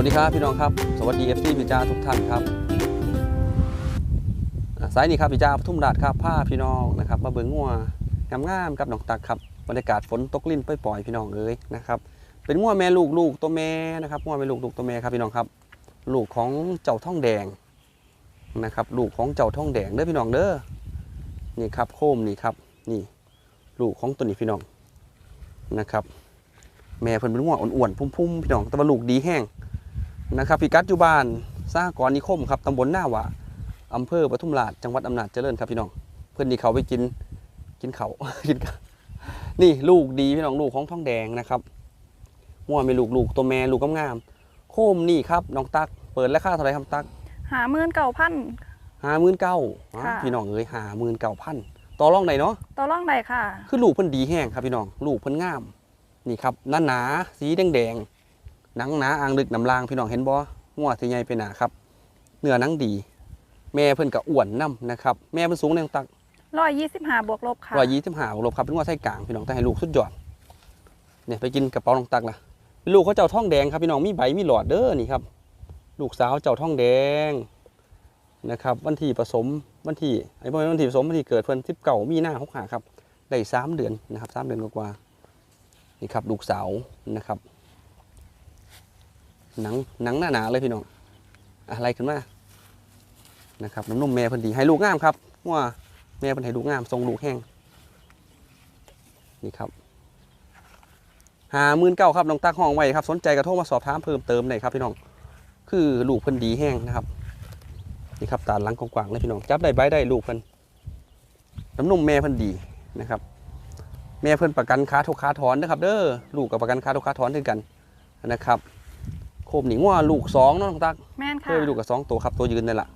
วัสดีครับพี่น้องครับ สวัสดีเอฟซีพี่จ้าทุกท่านครับสายนี้ครับพี่จ้าทุมราชครับผ้าพี่น้องนะครับมาเบิ่งงัวงามๆกับหนองตักครับบรรยากาศฝนตกลิ้นปล่อยๆพี่น้องเอ้ยนะครับเป็นงัวแม่ลูกลูกตัวแม่นะครับงัวแม่ลูกลูกตัวแม่ครับพี่น้องครับ ลูกของเจ้าท่องแดงนะครับลูกของเจ้าท่องแดงเด้อพี่น้องเด้อนี่ครับโคมนี่ครับนี่ลูกของตัวนี้พี่น้องนะครับ แม่เพิ่นเป็นงัวอ้วนๆพุ่มๆพี่น้องแต่ว่าลูกดีแห้ง นะครับพิกัดอยู่บ้านสหกรณ์นิคมครับตำบลหน้าหวะอำเภอปทุมราชจังหวัดอำนาจเจริญครับพี่น้อง เพื่อนที่เขาไปกินกินเขากินข้าวนี่ลูกดีพี่น้องลูกของทองแดงนะครับมั่วไม่ลูกลูกตัวแม่ลูกงามๆโคมนี่ครับน้องตักเปิดราคาเท่าไหรครับตักหาหมื่นเก่าพันห้าหมื่นเก้าค่ะพี่น้องเอ้ยห้าหมื่นเก้าพันต่อรองไหนเนาะต่อร่องใดค่ะ คือลูกเพิ่นดีแห้งครับพี่น้องลูกเพิ่นงาม นี่ครับหนาหนาๆสีแดงๆ หนังหนาอ่างลึกน้ำลางพี่น้องเห็นบ่งัวที่ใหญ่เป็นหนาครับเนื้อหนังดี แม่เพิ่นก็อ้วนน้ำนะครับ แม่เพิ่นสูงแรงตักร้อยยี่สิบห้าบวกลบค่ะร้อยยี่สิบห้าลบครับเป็นงัวไส้กลางพี่น้องแต่ให้ลูกสุดยอดเนี่ยไปกินกระเป๋าลองตักล่ะลูกเขาเจ้าท้องแดงครับพี่น้องมีใบมีหลอดเด้อนี่ครับ ลูกสาวเจ้าท้องแดงนะครับ วันที่ผสมวันที่ไอ้พวกนี้วันที่ผสมวันที่เกิดเพิ่นสิบเก่ามีหน้าหกหาครับได้สามเดือนนะครับสามเดือนกว่าๆนี่ครับลูกสาวนะครับ หนังหนังหนาๆเลยพี่น้องอะไรขึ้นมานะครับน้ำนมแม่พิ่นดีให้ลูกงามครับว่าแม่พิ่นให้ลูกงามทรงลูกแห้งนี่ครับหาหมื่นเก้าครับน้องตักห้องไว้ครับ สนใจกระโทรมาสอบถามเพิ่มเติมได้ครับพี่น้องคือลูกพิ่นดีแห้งนะครับนี่ครับตาหลังกว้างๆเลยพี่น้องจับได้ใบได้ลูกพิ่นน้ำนมแม่พิ่นดีนะครับแม่เพิ่นประกันค้าทุกค้าถอนนะครับ เด้อลูกกับประกันค้าทุกค้าถอนด้วยกันนะครับ โคมหนิงว่าลูกสองเนาะน้องตักแม่นเคค่ะยไปลูกกับสองตัวครับตัวยืนนี่แหละ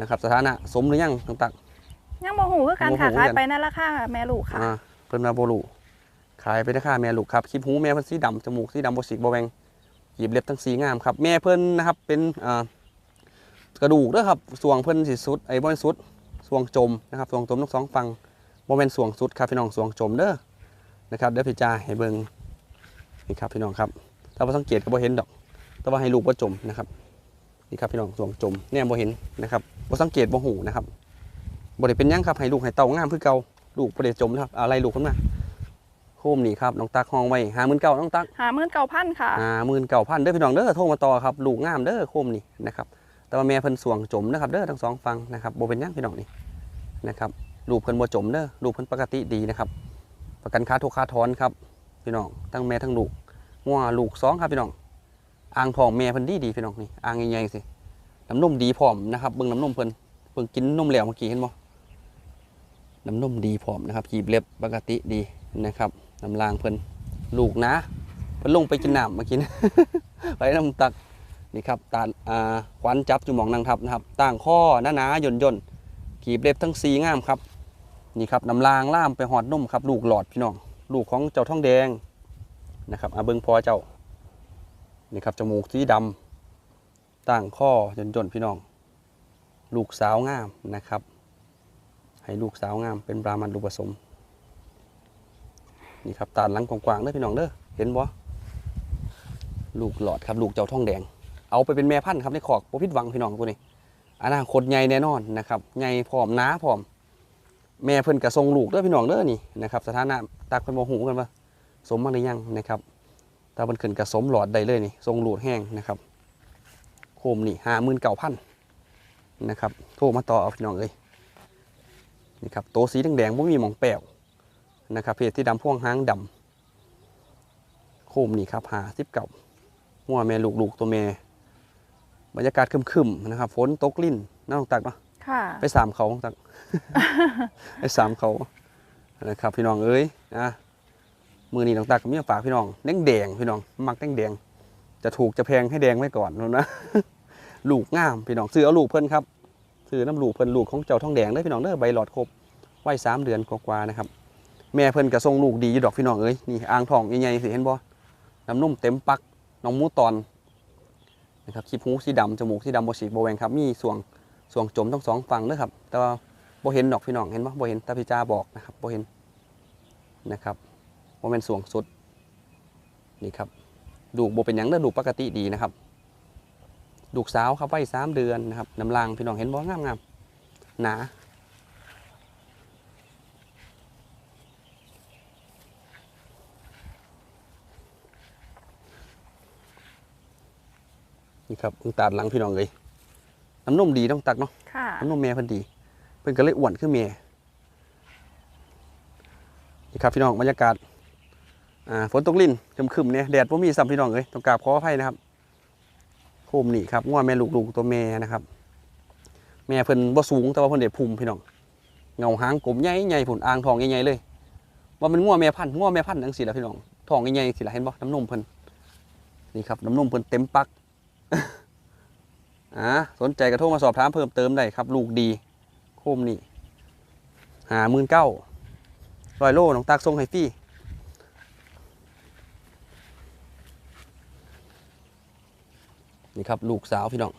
นะครับสถานะสมหรือยังน้องตัก ยังโมหูคือกันค่ะบ่หูคือขายกันไปนั่นละค่ะแม่ลูกค่ะ อ่าเพิ่นมาโบลูขายไปได้ค่าแม่ลูกครับคลิปหูแม่เพิ่นสีดำจมูกสีดำโบสิกโบแวงหยิบเล็บทั้งสีงามครับ แม่เพิ่นนะครับเป็นอ่ากระดูกเด้อครับสวงเพิ่นสิสุดไอ้บ่สุดสวงจมนะครับสวงจมทั้งสองฝั่งบ่แม่นสวงสุดครับพี่น้องสวงจมเด้อนะครับเดี๋ยวพี่จ้าให้เบิ่งนี่ครับพี่น้องครับถ้าบ่สังเกตก็บ่เห็นดอก แต่ว่าให้ลูกบ่จมนะครับนี่ครับพี่น้องสวงจมเนี่ยบ่เห็นนะครับบ่สังเกตบ่หูนะครับบ่ได้เป็นหยังครับให้ลูกให้เต่างามคือเก่าลูกบ่ได้จมนะครับอะไรลูกขึ้นมาโคมนี่ครับน้องตักห้องไว้หาหมื่นเก้าน้องตักหาหมื่นเก่าพันค่ะหาหมื่นเก้าพันเด้อพี่น้องเด้อโทรมาต่อครับลูกงามเด้อโคมนี่นะครับแต่ว่าแม่เพิ่นสวงจมนะครับเด้อทั้งสองฟังนะครับบ่เป็นหยังพี่น้องนี่นะครับลูกเพิ่นบ่จมเด้อลูกเพิ่นปกติดีนะครับ ประกันค่าทุกค่าถอนครับพี่น้องทั้งแม่ทั้งลูกงัวลูกสองครับพี่น้อง อ่างทองแม่เพิ่นดีดีพี่น้องนี่อ่างใหญ่ๆสิน้ำนมดีพร้อมนะครับเบิ่งน้ำนมเพิ่นเพิ่งกินนมแล้วเมื่อกี้เห็นบ่น้ำนมดีพร้อมนะครับจีบเล็บปกติดีนะครับน้ำลางเพิ่นลูกนะเพิ่นลงไปกินน้ำเมื่อกี้นะไปน้ำตักนี่ครับตาอ่าขวัญจับจุหมองนางทับนะครับต่างข้อหน้าหนาหย่นย่นๆกีบเล็บทั้งสีงามครับนี่ครับน้ำลางล่ามไปหอดนมครับ ลูกหลอดพี่น้อง ลูกของเจ้าทองแดงนะครับอาเบิ่งพอเจ้า นี่ครับจมูกสีดำต่างข้อยนยนๆพี่น้อง ลูกสาวงามนะครับ ให้ลูกสาวงามเป็นบรามันลูกผสมนี่ครับตาหลังกว้างๆเด้อพี่น้องเด้อเห็นบ่ลูกหลอดครับลูกเจ้าทองแดง เอาไปเป็นแม่พันธุ์ครับในขอกบ่ผิดหวังพี่น้องตัวนี้อนาคตใหญ่แน่นอนนะครับใหญ่พร้อมน้าพร้อม แม่เพิ่นกระทรงลูกเด้อพี่น้องเด้อนี่นะครับสถานะตักเพิ่นบ่ฮู้กันว่าสมมาหรือยังนะครับ ถ้ามันขึ้นกระสมหลอดได้เลยนี่ทรงหลูดแห้งนะครับ โคมนี่ห้าหมื่นเก้าพันนะครับโทรมาต่อเอาพี่น้องเลยนี่ครับโตวสีแดงๆไม่มีหมองแปวนะครับเพจที่ดำพ่วงหางดำโคมนี่ครับหาสิบเก่าหัวแม่ลูกลูกตัวแม่บรรยากาศครึมๆนะครับฝนตกลิ่นน้องตักเนาะค่ะไปสามเขาตัก ไปสามเขานะครับพี่น้องเอ้ยนะ มือนี้น้องตากับมีฝากพี่น้องแดงแดงพี่น้องมักแดงแดงจะถูกจะแพงให้แดงไว้ก่อนนะลูกงามพี่น้องซื้อเอาลูกเพิ่นครับซื้อน้ำลูกเพิ่นลูกของเจ้าทองแดงเด้พี่น้องเด้อใบหลอดครบไว้สามเดือนกว่าๆนะครับ แม่เพิ่นกระทรงลูกดีอยู่ดอกพี่น้องเอ้ยนี่อ่างทองใหญ่ๆสิเห็นบ่น้ำนุ่มเต็มปักน้องมูตอนนะครับขี้หูสีดำจมูกสีดำโบสีโบแวงครับมีส่วงส่วงจมทั้งสองฝั่งเด้อครับแต่ว่าบ่เห็นดอกพี่น้องเห็นบ่บ่เห็นตาพี่จ้าบอกนะครับบ่เห็นนะครับ บ่แม่นส่วงสุดนี่ครับดูกบ่เป็นหยังเด้อดูกปกติดีนะครับลูกสาวครับไว้สามเดือนนะครับน้ำลางพี่น้องเห็นบ่งามงามๆหนานี่ครับอึงตาดหลังพี่น้องเลยน้ำนมดีต้องตักเนาะค่ะน้ำนมแม่เพิ่นดี เพิ่นก็เลยอ้วนขึ้นแม่นี่ครับพี่น้องบรรยากาศอ่า ฝนตกลิ่นครึมๆเนี่ยแดดบ่มีซ้ำพี่น้องเอ้ยต้องกราบขออภัยนะครับโคมนี่ครับง่วแม่ลูกๆตัวแม่นะครับ แม่เพิ่นบ่สูงแต่ว่าเพิ่นได้ภูมิพี่น้องเงาหางกลมใหญ่ๆผุนอ่างทองใหญ่ๆเลย ว่ามันง่วแม่พันธุ์ง่วแม่พันธุ์จังซี่ละพี่น้องทองใหญ่ๆสิล่ะเห็นบ่น้ำนมเพิ่นนี่ครับน้ำนมเพิ่นเต็มปักอ่าสนใจกระโทรมาสอบถามเพิ่มเติมได้ครับ ลูกดีโคมนี่หาหมื่นเก้าร้อยโลน้องตากทรงไฮฟี่ นี่ครับ ลูกสาวพี่น้อง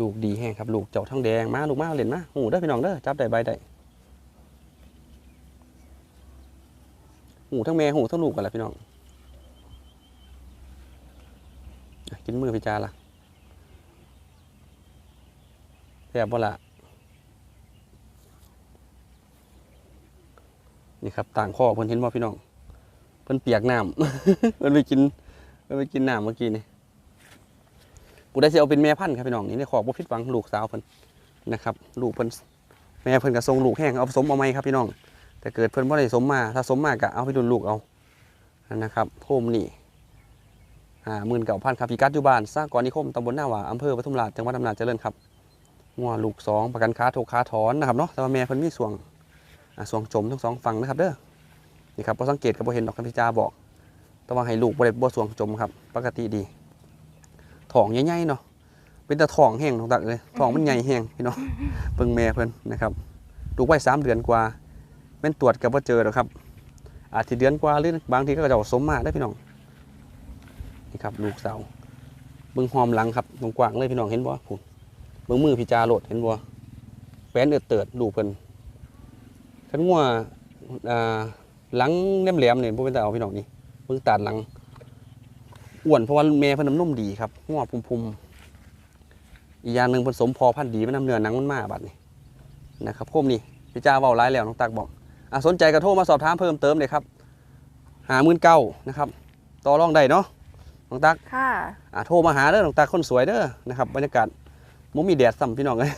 ลูกดีแห้งครับ ลูกเจ้าทั้งแดงมาลูกมาเล่นมาหูเด้อพี่น้องเด้อจับได้ใบได้หูทั้งแม่หูทั้งลูกกันแหละพี่น้องกินมือพี่จาละแซ่บบ่ละนี่ครับต่างข้อเพิ่นเห็นบ่พี่น้อง เพิ่นเปียกน้ำ เพิ่นไปกินเพิ่นไปกินน้ำเมื่อกี้นี่ผู้ใดสิเอาเป็นแม่พันธุ์ครับพี่น้องนี่ในขอบบ่ผิดหวังลูกสาวเพิ่นนะครับ ลูกเพิ่นแม่เพิ่นก็ส่งลูกแห้งเอาสมเอาไหมครับพี่น้อง แต่เกิดเพิ่นบ่ได้สมมา ถ้าสมมาก็เอาไปดุลลูกเอานะครับโคมนี่อ่าหมื่นเก้าพันครับพิกัดอยู่บ้านสร้างกรนิคมตำบลหน้าหว่าอำเภอปทุมราชจังหวัดอำนาจเจริญครับงัวลูกสองประกันค้าโทค้าถอนนะครับเนาะแต่ว่าแม่เพิ่นมีส่วงส่วงจมทั้งสองฝั่งนะครับเด้อ นี่ครับพอสังเกตก็บ่เห็นดอกคันพิจาบอกแต่ว่าให้ลูกบ่ได้บ่ส่วงจมครับ ปกติดีท้องใหญ่ๆเนาะเป็นแต่ท้องแห้งท้องตักเลยท้องมันใหญ่แห้งพี่น้องเบิ่งแม่เพิ่นนะครับลูกไว้สามเดือนกว่าแม่นตรวจก็บ่เจอหรอกครับ อาจสิเดือนกว่าหรือบางทีก็จะสมมาได้พี่น้องนี่ครับลูกสาเบิ่งหอมหลังครับตรงกว้างเลยพี่น้องเห็นบ่พุ่นเบิ่งมือพี่จาโหลดเห็นบ่แฟนเดือดเติดดูเพิ่นคันงัวอ่า หลังแหลมๆนี่บ่เป็นตาเอาพี่น้องนี่เบิ่งตาดหลังอ้วนเพราะว่าแม่เพิ่นน้ำนมดีครับงัวพุ่มๆอีกอย่างหนึงเพิ่นสมพอพันธุ์ดีมันน้ำเนื้อหนังมันมาบัดนี้นะครับโคมนี่พี่จาเว้าหลายแล้วน้องตักบอกอะสนใจก็โทรมาสอบถามเพิ่มเติมเลยครับ59,000นะครับต่อรองได้เนาะน้องตักค่ะอะโทรมาหาเด้อน้องตาคนสวยเด้อนะครับบรรยากาศมุมีแดดซ้ำพี่น้องเลย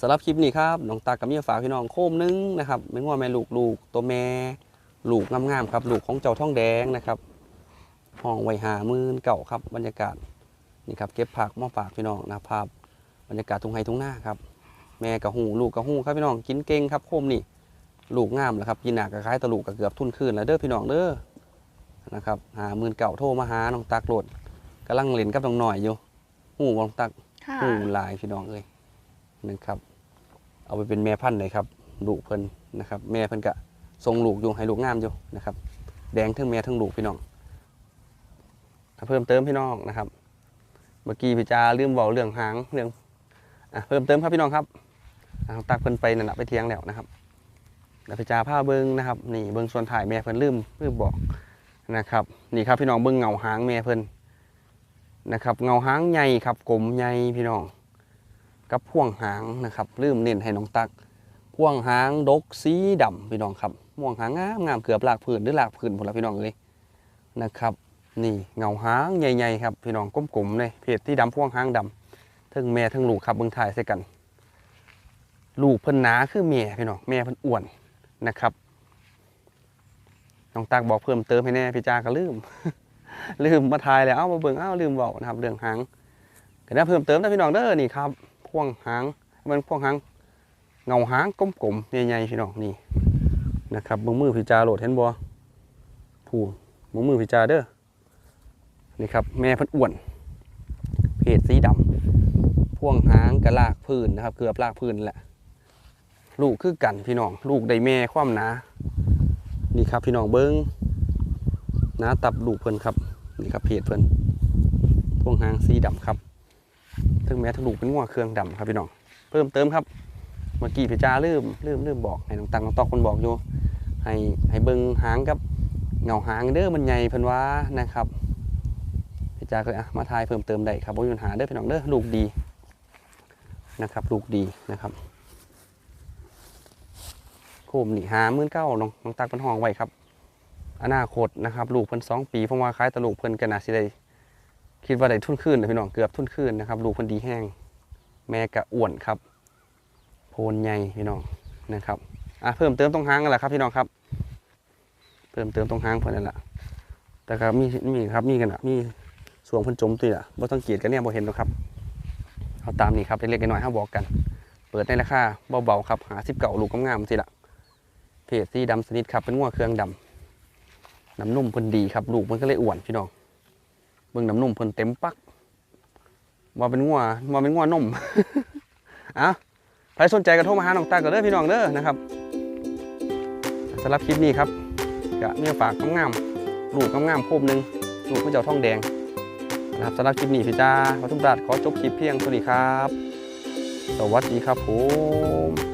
สำหรับคลิปนี้ครับน้องตากับเมียฝากพี่น้องโคมหนึงนะครับไม่ว่าแม่ลูกลูกตัวแม่ลูกงามๆครับลูกของเจ้าท่องแดงนะครับห้องไว้หามื่นเก่าครับบรรยากาศนี่ครับเก็บผักมาฝากพี่น้องนะภาพบรรยากาศทุ่งไฮทุ่งนาครับแม่กับหูลูกกับหูครับพี่น้องกินเก่งครับโคมนี่ลูกงามแล้วครับกินหนักกับคล้ายตะลูกกับเกือบทุ่นคืนแล้วเด้อพี่น้องเด้อนะครับหาหมื่นเก่าโทรมาหาน้องตักโหลดกำลังเล่นกับน้องหน่อยอยู่หูน้องตักค่ะหูหลายพี่น้องเอ้ย นะครับ เอาไปเป็นแม่พันธุ์เลยครับลูกเพิ่นนะครับ แม่เพิ่นกะทรงลูกอยู่ให้ลูกงามอยู่นะครับ แดงทั้งแม่ทั้งลูกพี่น้องถ้าเพิ่มเติมพี่น้องนะครับ เมื่อกี้พี่จาลืมบอกเรื่องหางเรื่องอะเพิ่มเติมครับพี่น้องครับตักเพิ่นไปนั่นแหะไปเทียงแล้วนะครับแล้วพี่จาผ้าเบิ้งนะครับนี่เบิ้งส่วนถ่ายแม่เพิ่นลืมลืมบอกนะครับ นี่ครับพี่น้องเบิ้งเงาหางแม่เพิ่นนะครับ เงาหางใหญ่ครับกลมใหญ่พี่น้อง กับพ่วงหางนะครับลืมเน้นให้น้องตัก พ่วงหางดกสีดำพี่น้องครับพ่วงหางงามงามเกือบหลากผืนหรือหลากผืนหมดแล้วพี่น้องเลยนะครับ นี่เงาหางใหญ่ๆครับพี่น้องกลมๆเลยเพจที่ดำพ่วงหางดำทั้งแม่ทั้งลูกครับเบิ้งถ่ายใส่กัน ลูกเพิ่นหนาคือแม่พี่น้องแม่เพิ่นอ้วนนะครับน้องตักบอกเพิ่มเติมให้แน่พี่จาก็ลืมลืมมาทายแล้วเอ้ามาเบิ่งเอ้าลืมบอกนะครับเรื่องหางก็ได้เพิ่มเติมนะพี่น้องเด้อนี่ครับ พ่วงหางมันพ่วงหางเงาหางกลมๆใหญ่ๆพี่น้องนี่นะครับมือมือพี่จาโหลดเห็นบ่ผู้มือมือพี่จาเด้อนี่ครับแม่พิ่นอ้วนเพศสีดำพ่วงหางกระลากพื้นนะครับ เกือบลากพื้นแหละลูกคือกันพี่น้อง ลูกได้แม่ความหนา นี่ครับพี่น้องเบิ้งหน้าตับลูกเพิ่นครับ นี่ครับเพจเพิ่นพวงหางสีดำครับ ทั้งแม้ทั้งลูกเป็นงัวเครื่องดำครับพี่น้องเพิ่มเติมครับ เมื่อกี้พี่จาลืมลืมลืมบอกให้น้องตังน้องตอกคนบอกอยู่ ให้ให้เบิ้งหางกับเงาหางเด้อมันใหญ่เพิ่นว่านะครับพี่จาก็เลยอะมาทายเพิ่มเติมได้ครับบ่มีปัญหาเด้อพี่น้องเด้อลูกดีนะครับ ลูกดีนะครับโคมนี่หามื่นเก้าน้องน้องตักเป็นห้องไว้ครับอนาคตนะครับ ลูกเพิ่นสองปีผมว่าคล้ายแตลูกเพิ่นกันนาสิได้ คิดว่าได้ทุนคืนนะพี่น้องเกือบทุนคืนนะครับลูกเพิ่นดีแห้ง แม่กะอ้วนครับ โพนใหญ่พี่น้องนะครับอะเพิ่มเติมตรงหางกันแหละครับพี่น้องครับ เพิ่มเติมตรงหางเพิ่อนนั่นแหละแต่ก็มีมีครับมีกันอะมีสวงพิ่นจมตีอะบ่ต้องเกลียดกันเนี่ยบ่เห็นหรอกครับเอาตามนี้ครับเล็กๆน้อยๆเฮาบอกกัน เปิดในราคาเบาๆครับหาสิบเก่าลูกงามๆสิละเพจสีดำสนิทครับเป็นงัวเครื่องดำน้ำนุ่มพิ่นดีครับ ลูกมันก็เลยอ้วนพี่น้อง เบิ่งน้ำนุ่มเพิ่นเต็มปักว่าเป็นงัวว่าเป็นงัวนมอะใครสนใจก็โทรมาหาน้องตากันเด้อพี่น้องเด้อนะครับสำหรับคลิปนี้ครับก็มีฝากงามๆลูกงามๆโคมหนึ่งลูกพระเจ้าทองแดงนะครับสำหรับคลิปนี้พี่จ้าขอทุกท่านขอจบคลิปเพียงเท่านี้ครับ สวัสดีครับผม